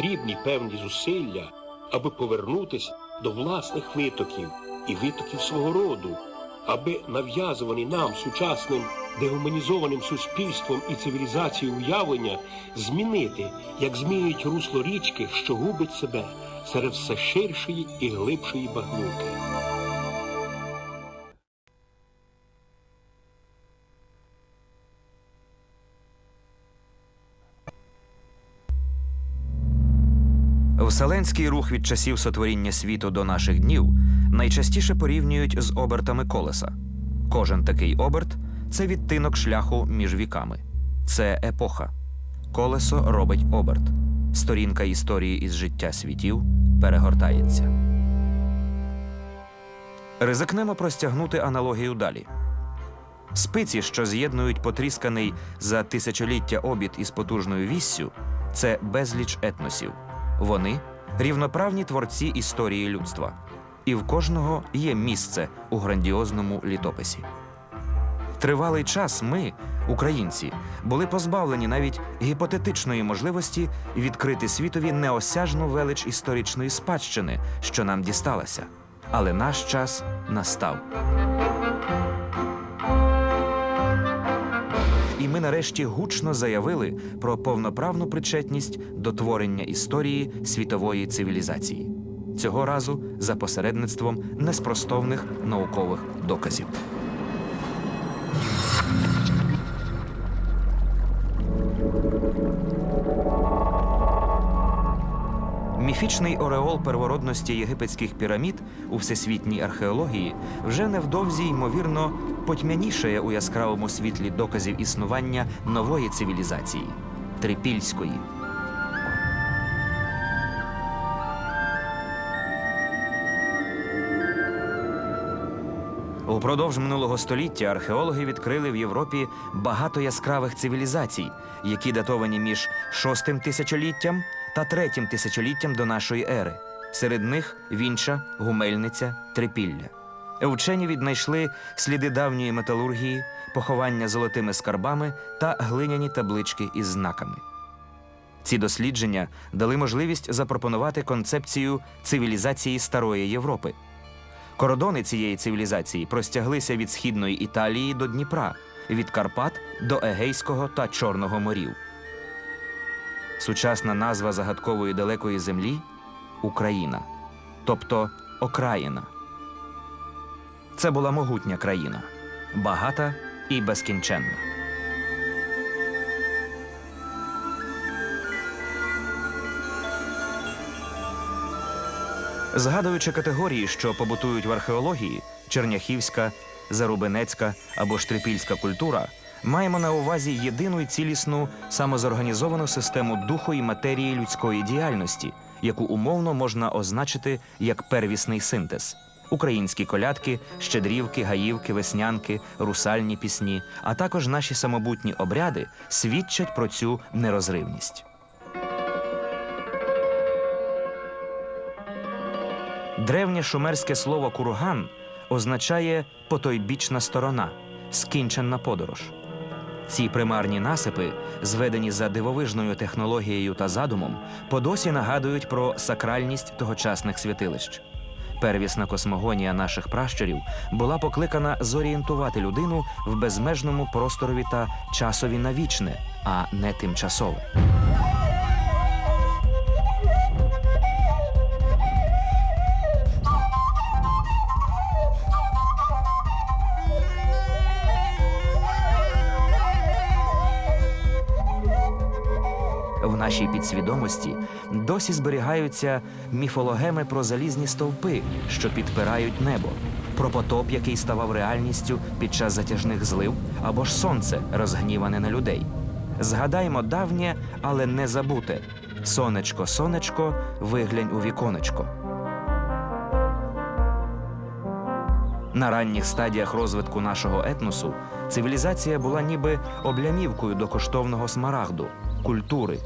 потрібні певні зусилля, аби повернутися до власних витоків і витоків свого роду, аби нав'язувані нам сучасним дегуманізованим суспільством і цивілізацією уявлення змінити, як змінюють русло річки, що губить себе серед все ширшої і глибшої багнюки. Вселенський рух від часів сотворіння світу до наших днів найчастіше порівнюють з обертами колеса. Кожен такий оберт це відтинок шляху між віками. Це епоха. Колесо робить оберт. Сторінка історії із життя світів перегортається. Ризикнемо простягнути аналогію далі. Спиці, що з'єднують потрісканий за тисячоліття обід із потужною віссю, це безліч етносів. Вони рівноправні творці історії людства, і в кожного є місце у грандіозному літописі. Тривалий час ми, українці, були позбавлені навіть гіпотетичної можливості відкрити світові неосяжну велич історичної спадщини, що нам дісталася. Але наш час настав. І ми нарешті гучно заявили про повноправну причетність до творення історії світової цивілізації. Цього разу за посередництвом неспростовних наукових доказів. Міфічний ореол первородності єгипетських пірамід у всесвітній археології вже невдовзі ймовірно потьмянішає у яскравому світлі доказів існування нової цивілізації трипільської. Упродовж минулого століття археологи відкрили в Європі багато яскравих цивілізацій, які датовані між шостим тисячоліттям та третім тисячоліттям до нашої ери. Серед них Вінча, Гумельниця, Трипілля. Вчені віднайшли сліди давньої металургії, поховання золотими скарбами та глиняні таблички із знаками. Ці дослідження дали можливість запропонувати концепцію цивілізації Старої Європи. Кордони цієї цивілізації простяглися від східної Італії до Дніпра, від Карпат до Егейського та Чорного морів. Сучасна назва загадкової далекої землі Україна, тобто окраїна. Це була могутня країна, багата і безкінченна. Згадуючи категорії, що побутують в археології черняхівська, зарубинецька або штрипільська культура, маємо на увазі єдину і цілісну самозорганізовану систему духу і матерії людської діяльності, яку умовно можна означити як первісний синтез. Українські колядки, щедрівки, гаївки, веснянки, русальні пісні, а також наші самобутні обряди свідчать про цю нерозривність. Древнє шумерське слово курган означає потойбічна сторона, скінченна подорож. Ці примарні насипи, зведені за дивовижною технологією та задумом, подосі нагадують про сакральність тогочасних святилищ. Первісна космогонія наших пращурів була покликана зорієнтувати людину в безмежному просторові та часові на вічне, а не тимчасове. Нашій підсвідомості досі зберігаються міфологеми про залізні стовпи, що підпирають небо, про потоп, який ставав реальністю під час затяжних злив, або ж сонце, розгніване на людей. Згадаймо давнє, але не забуте. Сонечко, сонечко, виглянь у віконечко. На ранніх стадіях розвитку нашого етносу цивілізація була ніби облямівкою до коштовного смарагду, культури.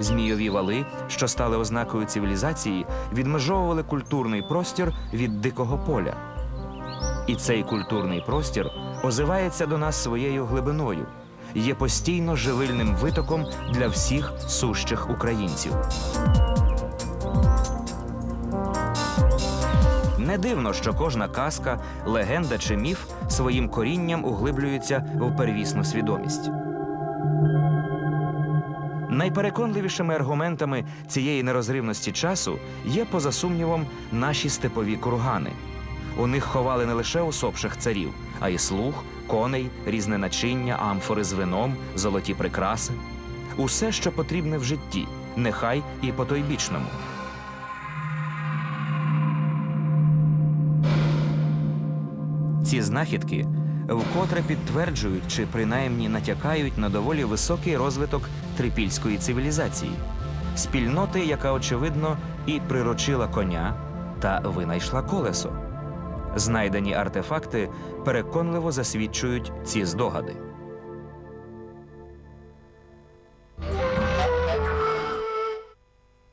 Змійові вали, що стали ознакою цивілізації, відмежовували культурний простір від дикого поля. І цей культурний простір озивається до нас своєю глибиною, є постійно живильним витоком для всіх сущих українців. Не дивно, що кожна казка, легенда чи міф своїм корінням углиблюється в первісну свідомість. Найпереконливішими аргументами цієї нерозривності часу є, поза сумнівом, наші степові кургани. У них ховали не лише усопших царів, а й слуг, коней, різне начиння, амфори з вином, золоті прикраси. Усе, що потрібне в житті, нехай і потойбічному. Ці знахідки вкотре підтверджують чи принаймні натякають на доволі високий розвиток трипільської цивілізації, спільноти, яка очевидно і прирочила коня та винайшла колесо. Знайдені артефакти переконливо засвідчують ці здогади.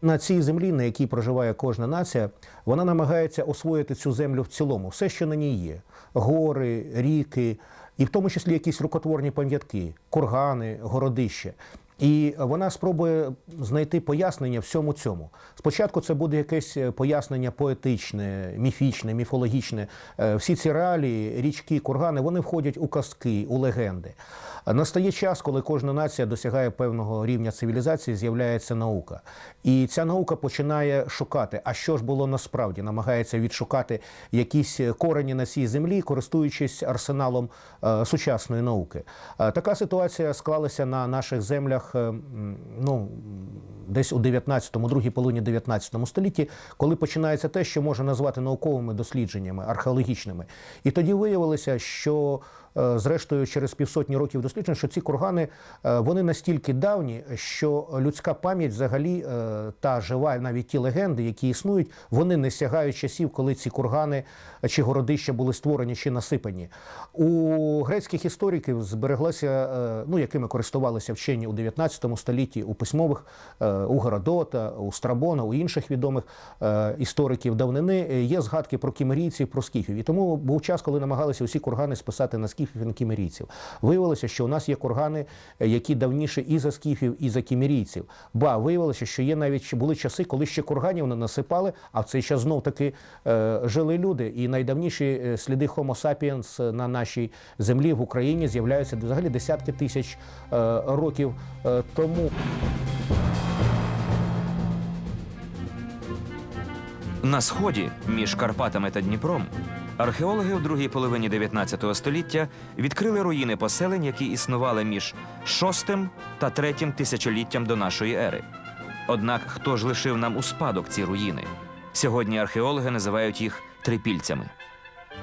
На цій землі, на якій проживає кожна нація, вона намагається освоїти цю землю в цілому, все, що на ній є: гори, ріки, і в тому числі якісь рукотворні пам'ятки, кургани, городища. І вона спробує знайти пояснення всьому цьому. Спочатку це буде якесь пояснення поетичне, міфічне, міфологічне. Е, Всі ці реалії, річки, кургани, вони входять у казки, у легенди. Настає час, коли кожна нація досягає певного рівня цивілізації, з'являється наука. І ця наука починає шукати, а що ж було насправді, намагається відшукати якісь корені на цій землі, користуючись арсеналом е, сучасної науки. Е, така ситуація склалася на наших землях е, ну, десь у 19-му, другій половині 19 столітті, коли починається те, що можна назвати науковими дослідженнями, археологічними. І тоді виявилося, що зрештою через півсотні років досліджень, що ці кургани е, вони настільки давні, що людська пам'ять, взагалі, е, та жива, навіть ті легенди, які існують, вони не сягають часів, коли ці кургани чи городища були створені чи насипані. У грецьких істориків збереглося, е, ну якими користувалися вчені у 19 столітті, у письмових у Геродота, у Страбона, у інших відомих істориків давнини є згадки про кімерійців, про скіфів. І тому був час, коли намагалися усі кургани списати на скіфів і на кімерійців. Виявилося, що у нас є кургани, е, які давніше і за скіфів, і за кімерійців. Ба виявилося, що є навіть були часи, коли ще курганів не насипали, а в цей час знов таки е, жили люди. І найдавніші е, сліди Homo sapiens на нашій землі в Україні з'являються взагалі десятки тисяч е, років е, тому. На сході, між Карпатами та Дніпром, археологи в другій половині 19 століття відкрили руїни поселень, які існували між шостим та третім тисячоліттям до нашої ери. Однак хто ж лишив нам у спадок ці руїни? Сьогодні археологи називають їх трипільцями.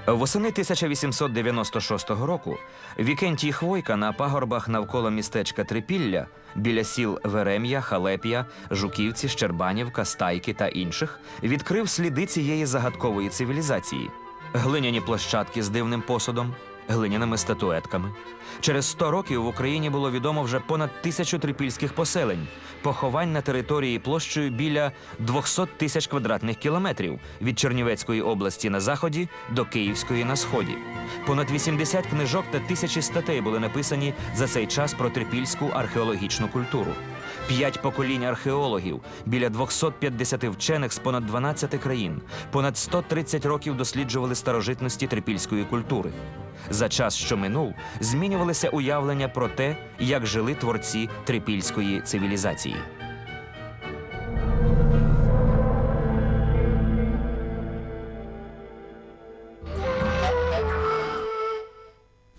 Восени 1896 року Вікентій Хвойка на пагорбах навколо містечка Трипілля біля сіл Верем'я, Халепія, Жуківці, Щербанівка, Стайки та інших відкрив сліди цієї загадкової цивілізації: глиняні площадки з дивним посудом, глиняними статуетками. Через 100 років в Україні було відомо вже понад тисячу трипільських поселень, поховань на території площею біля 200 тисяч квадратних кілометрів від Чернівецької області на заході до Київської на сході. Понад 80 книжок та тисячі статей були написані за цей час про трипільську археологічну культуру. П'ять поколінь археологів, біля 250 вчених з понад 12 країн, понад 130 років досліджували старожитності трипільської культури. За час, що минув, змінювалися уявлення про те, як жили творці трипільської цивілізації.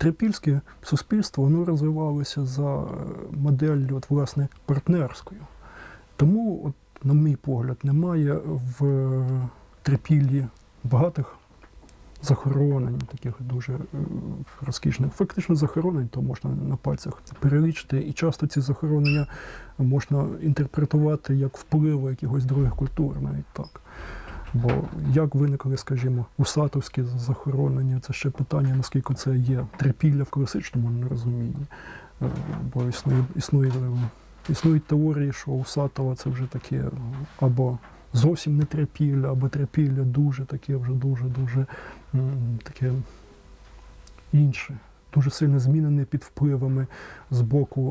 Трипільське суспільство воно розвивалося за е, моделлю от, власне, партнерською. Тому, от, на мій погляд, немає в е, трипіллі багатих захоронень, таких дуже е, розкішних. Фактично захоронень, то можна на пальцях перелічити. І часто ці захоронення можна інтерпретувати як впливи якихось других культур, навіть так. Бо як виникли, скажімо, усатовські захоронення, це ще питання, наскільки це є трипілля в класичному розумінні. Е, Бо існує, існує, е, існують теорії, що усатова це вже таке е, або зовсім не трипілля, або трипілля дуже таке, вже дуже-дуже таке інше, дуже сильно змінений під впливами з боку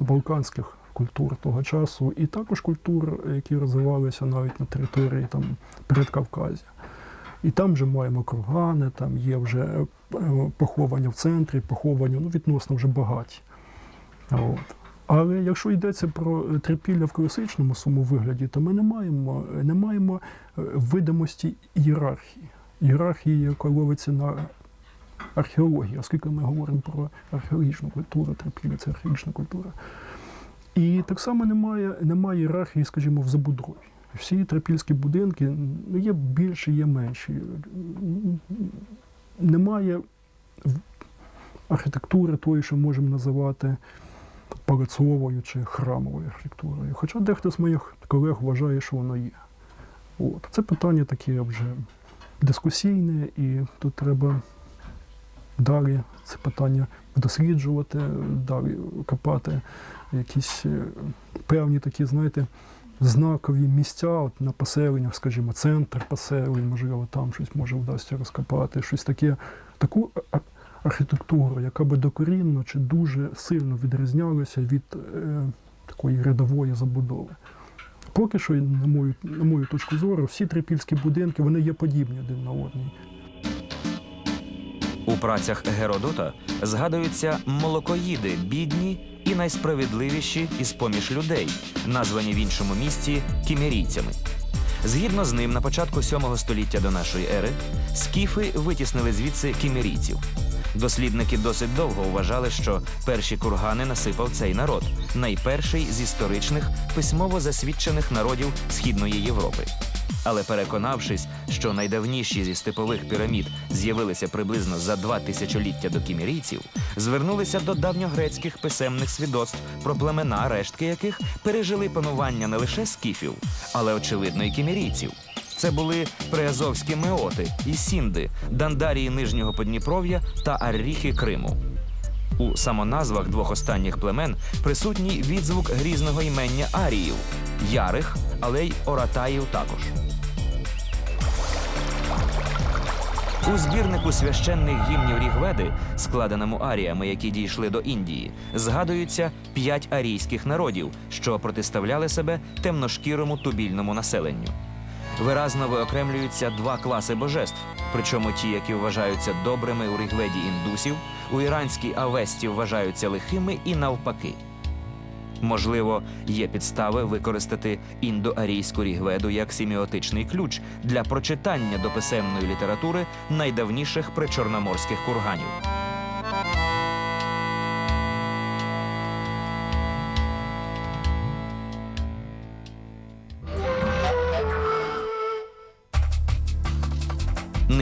о, балканських культур того часу, і також культур, які розвивалися навіть на території там, Передкавказя. І там вже маємо кургани, там є вже е, поховання в центрі, поховання ну, відносно вже багаті. От. Але якщо йдеться про трипілля в класичному своєму вигляді, то ми не маємо, не маємо е, видимості ієрархії. Ієрархії, яка ловиться на археології, оскільки ми говоримо про археологічну культуру, трипілля це археологічна культура. І так само немає, немає ієрархії, скажімо, в забудові. Всі трипільські будинки ну, є більші, є менші. Немає архітектури тої, що можемо називати палацовою чи храмовою архітектурою. Хоча дехто з моїх колег вважає, що воно є. От. Це питання таке вже дискусійне, і тут треба далі це питання досліджувати, далі копати якісь е, певні такі, знаєте, знакові місця от на поселеннях, скажімо, центр поселень, можливо, там щось може вдасться розкопати, щось таке, таку архітектуру, яка би докорінно чи дуже сильно відрізнялася від е, такої рядової забудови. Поки що, на мою, на мою точку зору, всі трипільські будинки вони є подібні один на одний. У працях Геродота згадуються молокоїди, бідні і найсправедливіші із поміж людей, названі в іншому місті кімерійцями. Згідно з ним, на початку 7 століття до нашої ери скіфи витіснили звідси кімерійців. Дослідники досить довго вважали, що перші кургани насипав цей народ, найперший з історичних письмово засвідчених народів Східної Європи. Але переконавшись, що найдавніші зі степових пірамід з'явилися приблизно за два тисячоліття до кімірійців, звернулися до давньогрецьких писемних свідоцтв про племена, рештки яких пережили панування не лише скіфів, але очевидно і кімірійців. Це були приазовські меоти і сінди, дандарії Нижнього Подніпров'я та арріхи Криму. У самоназвах двох останніх племен присутній відзвук грізного імення Аріїв Ярих, але й Оратаїв також. У збірнику священних гімнів Рігведи, складеному аріями, які дійшли до Індії, згадуються п'ять арійських народів, що протиставляли себе темношкірому тубільному населенню. Виразно виокремлюються два класи божеств, причому ті, які вважаються добрими у Рігведі індусів, у іранській Авесті вважаються лихими і навпаки. Можливо, є підстави використати індоарійську рігведу як семіотичний ключ для прочитання до писемної літератури найдавніших причорноморських курганів.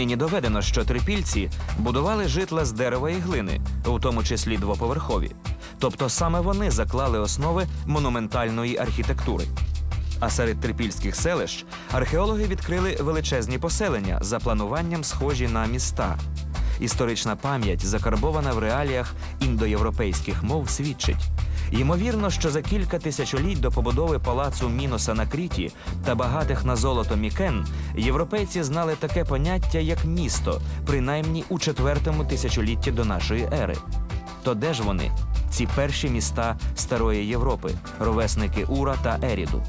Нині доведено, що трипільці будували житла з дерева і глини, у тому числі двоповерхові. Тобто саме вони заклали основи монументальної архітектури. А серед трипільських селищ археологи відкрили величезні поселення за плануванням схожі на міста. Історична пам'ять, закарбована в реаліях індоєвропейських мов, свідчить. Ймовірно, що за кілька тисячоліть до побудови палацу Міноса на Кріті та багатих на золото Мікен європейці знали таке поняття як місто, принаймні у четвертому тисячолітті до нашої ери. То де ж вони? Ці перші міста Старої Європи, ровесники Ура та Еріду.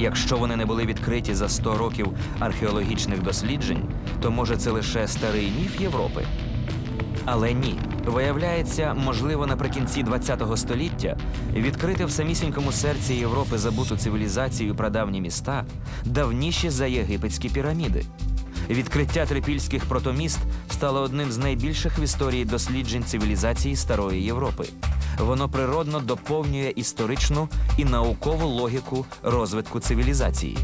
Якщо вони не були відкриті за 100 років археологічних досліджень, то може це лише старий міф Європи? Але ні. Виявляється, можливо, наприкінці ХХ століття відкрити в самісінькому серці Європи забуту цивілізацію прадавні міста давніші за єгипетські піраміди. Відкриття трипільських протоміст стало одним з найбільших в історії досліджень цивілізації Старої Європи. Воно природно доповнює історичну і наукову логіку розвитку цивілізації.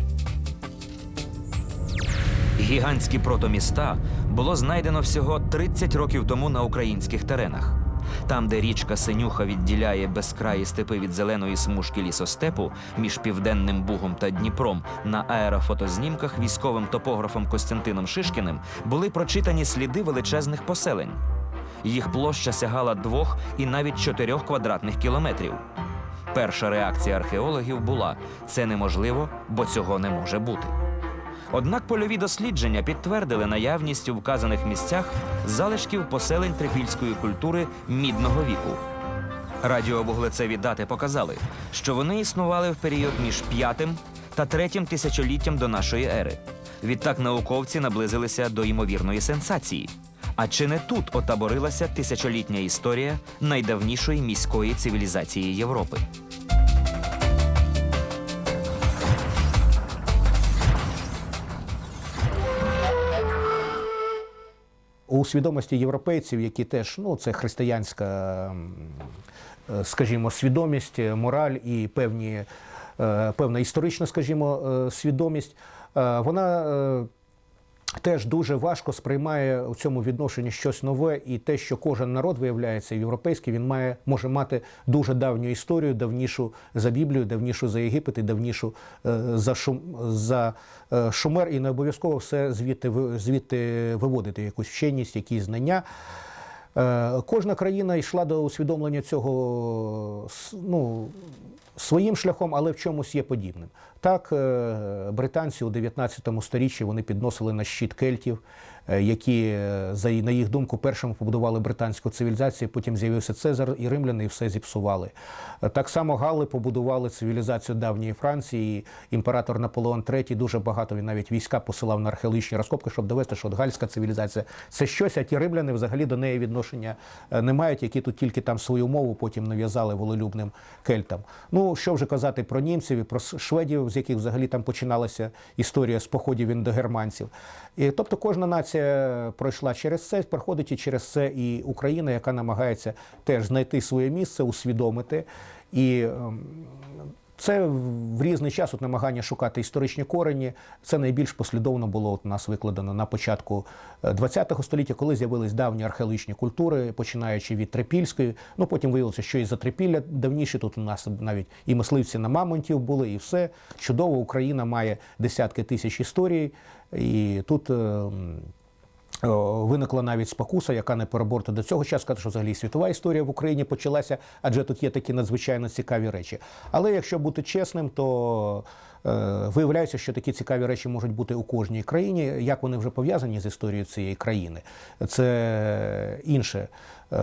Гігантські протоміста було знайдено всього 30 років тому на українських теренах. Там, де річка Синюха відділяє безкраї степи від зеленої смужки лісостепу між південним Бугом та Дніпром, на аерофотознімках військовим топографом Костянтином Шишкіним були прочитані сліди величезних поселень. Їх площа сягала двох і навіть чотирьох квадратних кілометрів. Перша реакція археологів була: це неможливо, бо цього не може бути. Однак польові дослідження підтвердили наявність у вказаних місцях залишків поселень трипільської культури мідного віку. Радіовуглецеві дати показали, що вони існували в період між п'ятим та третім тисячоліттям до нашої ери. Відтак науковці наблизилися до ймовірної сенсації. А чи не тут отаборилася тисячолітня історія найдавнішої міської цивілізації Європи? У свідомості європейців, які теж ну це християнська, е, скажімо, свідомість, е, мораль і певні, е, певна історична, скажімо, свідомість, вона теж дуже важко сприймає у цьому відношенні щось нове, і те, що кожен народ виявляється європейський, він має може мати дуже давню історію, давнішу за Біблію, давнішу за Єгипет і давнішу е, за шум за е, шумер, і не обов'язково все звідти звідти виводити якусь вченість, якісь знання. Е, Кожна країна йшла до усвідомлення цього ну, своїм шляхом, але в чомусь є подібним. Так, е, британці у 19 сторіччі вони підносили на щит кельтів, які, е, за на їх думку, першими побудували британську цивілізацію. Потім з'явився Цезар і римляни, і все зіпсували. Е, Так само Гали побудували цивілізацію давньої Франції. Імператор Наполеон III дуже багато він навіть війська посилав на археологічні розкопки, щоб довести, що от гальська цивілізація це щось, а ті римляни взагалі до неї відношення е, не мають, які тут тільки там свою мову потім нав'язали волелюбним кельтам. Ну що вже казати про німців і про шведів, з яких взагалі там починалася історія з походів індогерманців. І, тобто кожна нація пройшла через це, проходить і через це і Україна, яка намагається теж знайти своє місце, усвідомити. І ем, це в різний час от намагання шукати історичні корені. Це найбільш послідовно було от у нас викладено на початку ХХ століття, коли з'явились давні археологічні культури, починаючи від Трипільської. Ну потім виявилося, що і за Трипілля давніше. Тут у нас навіть і мисливці на мамонтів були, і все чудово. Україна має десятки тисяч історій, і тут. О, Виникла навіть спокуса, яка не переборта до цього часу, що взагалі світова історія в Україні почалася, адже тут є такі надзвичайно цікаві речі. Але якщо бути чесним, то е, виявляється, що такі цікаві речі можуть бути у кожній країні. Як вони вже пов'язані з історією цієї країни, це інше е,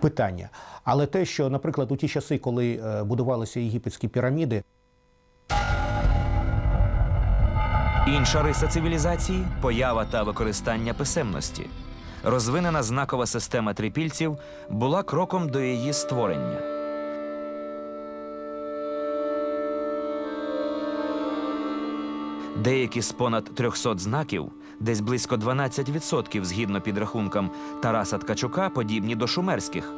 питання. Але те, що, наприклад, у ті часи, коли е, будувалися єгипетські піраміди, Інша риса цивілізації поява та використання писемності. Розвинена знакова система трипільців була кроком до її створення. Деякі з понад 300 знаків, десь близько 12% згідно підрахункам Тараса Ткачука, подібні до шумерських: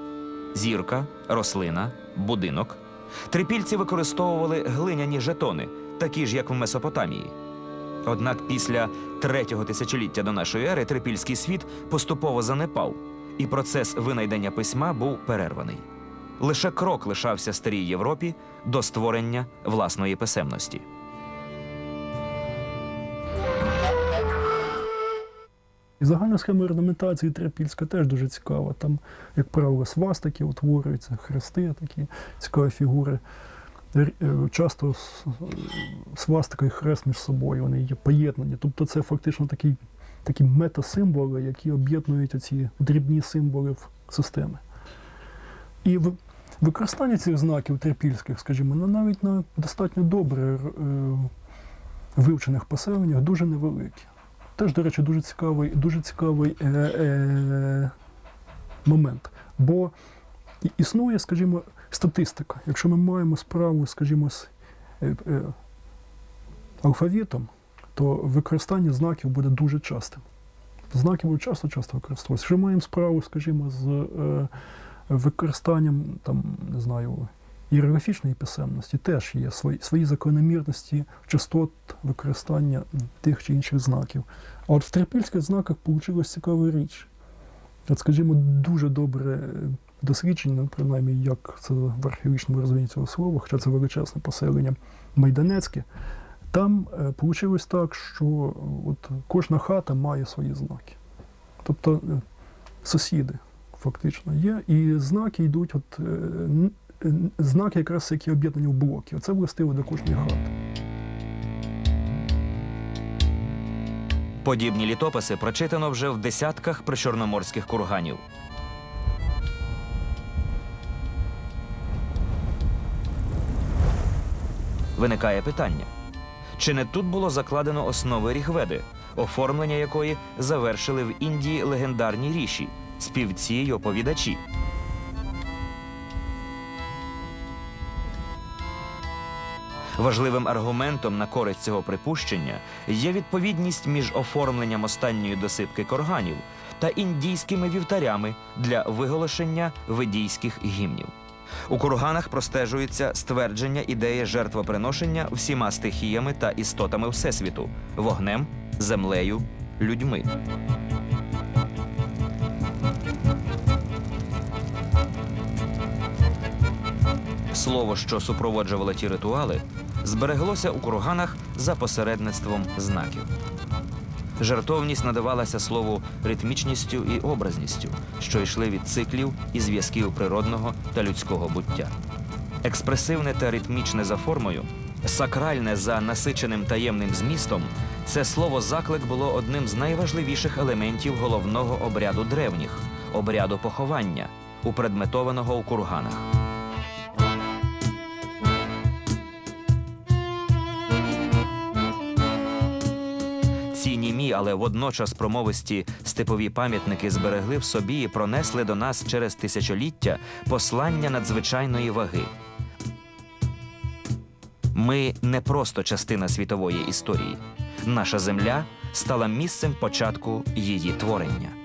зірка, рослина, будинок. Трипільці використовували глиняні жетони, такі ж, як в Месопотамії. Однак після третього тисячоліття до нашої ери трипільський світ поступово занепав, і процес винайдення письма був перерваний. Лише крок лишався старій Європі до створення власної писемності. І загальна схема орнаментації трипільська теж дуже цікава. Там, як правило, свастики утворюються, хрести, такі цікаві фігури. Е, Часто свастика і хрест між собою вони є поєднані. Тобто це фактично такі, такі метасимволи, які об'єднують оці дрібні символи в системи. І в- використання цих знаків трипільських, скажімо, ну, навіть на достатньо добре е, вивчених поселеннях дуже невеликі. Теж, до речі, дуже цікавий, дуже цікавий е, е, момент. Бо існує, скажімо, статистика. Якщо ми маємо справу, скажімо, з е, е, алфавітом, то використання знаків буде дуже частим. Знаки будуть часто-часто використовуватися. Якщо ми маємо справу, скажімо, з е, використанням там, не знаю, іерогліфічної писемності, теж є свої, свої закономірності частот використання тих чи інших знаків. А от в трипільських знаках вийшла цікава річ. От, скажімо, дуже добре дослідження, принаймні, як це в археологічному розумінні цього слова, хоча це величезне поселення Майданецьке. Там вийшло так, що е, от кожна хата має свої знаки. Тобто е, сусіди фактично є, і знаки йдуть, от, е, е, знаки, якраз які об'єднані в блоки. Оце властиво до кожної хати. Подібні літописи прочитано вже в десятках причорноморських курганів. Виникає питання: чи не тут було закладено основи Рігведи, оформлення якої завершили в Індії легендарні ріші, співці й оповідачі? Важливим аргументом на користь цього припущення є відповідність між оформленням останньої досипки корганів та індійськими вівтарями для виголошення ведійських гімнів. У курганах простежується ствердження ідеї жертвоприношення всіма стихіями та істотами Всесвіту вогнем, землею, людьми. Слово, що супроводжувало ті ритуали, збереглося у курганах за посередництвом знаків. Жартовність надавалася слову ритмічністю і образністю, що йшли від циклів і зв'язків природного та людського буття. Експресивне та ритмічне за формою, сакральне за насиченим таємним змістом, це слово заклик було одним з найважливіших елементів головного обряду древніх обряду поховання, упредметованого у курганах. Але водночас промовисті степові пам'ятники зберегли в собі і пронесли до нас через тисячоліття послання надзвичайної ваги. Ми не просто частина світової історії. Наша земля стала місцем початку її творення.